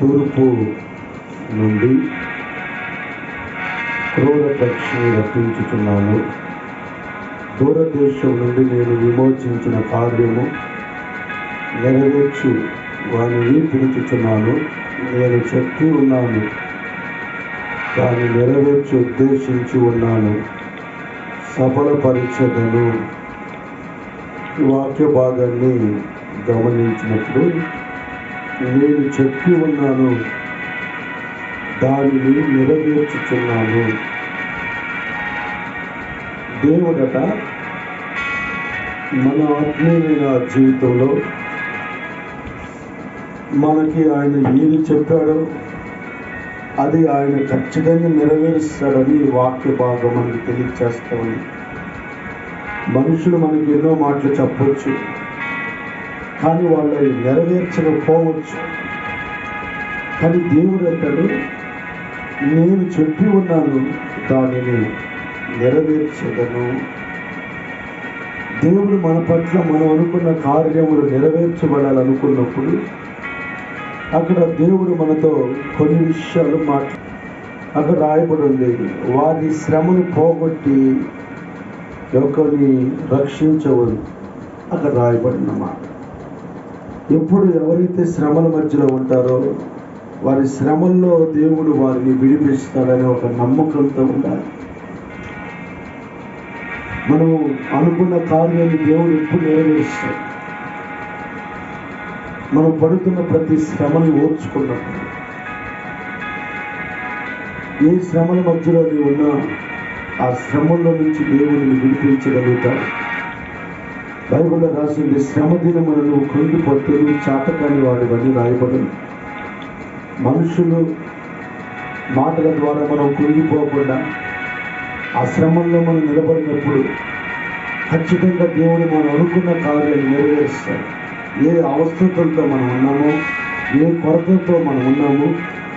తూర్పు నుండి క్రూర పక్షిని రప్పించుచున్నాను దూరదేశం నుండి నేను విమోచించిన కార్యము నెరవేర్చు వారిని పిలుచుచున్నాను. నేను చెప్పి ఉన్నాను. దాన్ని నెరవేర్చి ఉద్దేశించి ఉన్నాను. సఫలపరిచదను. ఈ వాక్య భాగాన్ని గమనించినప్పుడు నేను చెప్పి ఉన్నాను. దానిని నెరవేర్చుతున్నాను దేవుడట మన ఆత్మీయమైన జీవితంలో మనకి ఆయన ఏది చెప్పాడో అది ఆయన ఖచ్చితంగా నెరవేరుస్తాడని వాక్య భాగం మనకి తెలియచేస్తామని మనుషులు మనకి ఎన్నో మాటలు చెప్పవచ్చు కానీ వాళ్ళు నెరవేర్చకపోవచ్చు. కానీ దేవుడు అంటాడు నేను చెప్పి ఉన్నాను దానిని నెరవేర్చదను. దేవుడు మన పట్ల మనం అనుకున్న కార్యములు నెరవేర్చబడాలనుకున్నప్పుడు అక్కడ దేవుడు మనతో కొన్ని విషయాలు మాట్లా అక్కడ రాయబడి ఉంది. వారి శ్రమను పోగొట్టి ఒకరిని రక్షించవద్దు. అక్కడ రాయబడిన మాట. ఎప్పుడు ఎవరైతే శ్రమల మధ్యలో ఉంటారో వారి శ్రమల్లో దేవుడు వారిని విడిపిస్తాడనే ఒక నమ్మకంతో ఉండాలి. మనం అనుకున్న కార్యాన్ని దేవుడు ఎప్పుడు నెరవేరుస్తాడు? మనం పడుతున్న ప్రతి శ్రమను ఓర్చుకున్నప్పుడు ఏ శ్రమల మధ్యలో నీవు ఉన్నా ఆ శ్రమల్లో నుంచి దేవుడిని విడిపించగలుగుతాడు బైబిల్లో రాసింది శ్రమ దినములను నువ్వు కృంగి పట్టులు చాతకాని వాడివని రాయబడింది. మనుషులు మాటల ద్వారా మనం కుంగిపోకుండా ఆ శ్రమంలో మనం నిలబడినప్పుడు ఖచ్చితంగా దేవుడు మనం అనుకున్న కార్యాలు నెరవేరుస్తాడు ఏ అవస్థలతో మనం ఉన్నామో ఏ కొరతతో మనం ఉన్నామో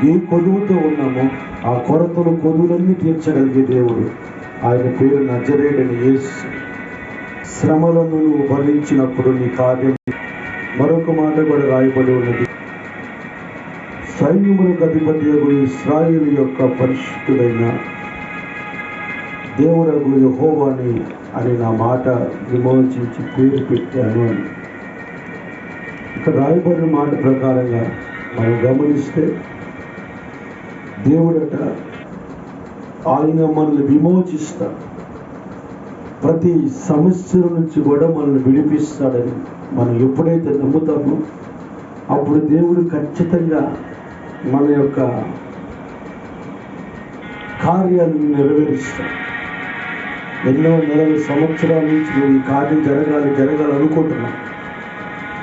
ఏ కొదువుతో ఉన్నామో ఆ కొరతలు కొదువులన్నీ తీర్చగలిగే దేవుడు. ఆయన పేరు నజరేడని యేసు. శ్రమలను నువ్వు భరించినప్పుడు నీ కార్యం మరొక మాట కూడా రాయబడి ఉన్నది. సైన్యములకు అధిపతి ఇస్రాయిల్ యొక్క పరిశుద్ధుడైన దేవుడగు యహోవాని అని నా మాట విమోచించి పేరు పెట్టాను అని. ఇక్కడ రాయబడిన మాట ప్రకారంగా మనం గమనిస్తే దేవుడట ఆయన మనల్ని విమోచిస్తాడు. ప్రతి సమస్యల నుంచి కూడా మనల్ని విడిపిస్తాడని మనం ఎప్పుడైతే నమ్ముతామో అప్పుడు దేవుడు ఖచ్చితంగా మన యొక్క కార్యాలను నెరవేరుస్తాడు. ఎన్నో నెలల సంవత్సరాల నుంచి మేము ఈ కార్యం జరగాలి జరగాలి అనుకుంటున్నాం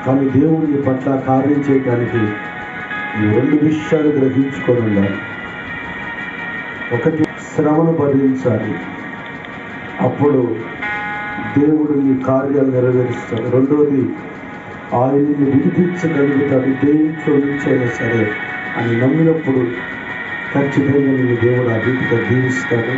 కానీ దేవుడిని పట్ల కార్యం చేయడానికి ఈ రెండు విషయాలు గ్రహించుకొని ఉండాలి. ఒకటి శ్రమను భరించాలి. అప్పుడు దేవుడు నీ కార్యాలు నెరవేరుస్తాడు. రెండవది ఆయన్ని విడిపించగలుగుతాడు. దేంట్లో నుంచి అయినా సరే అని నమ్మినప్పుడు ఖచ్చితంగా నేను దేవుడు ఆ దీవిస్తాడు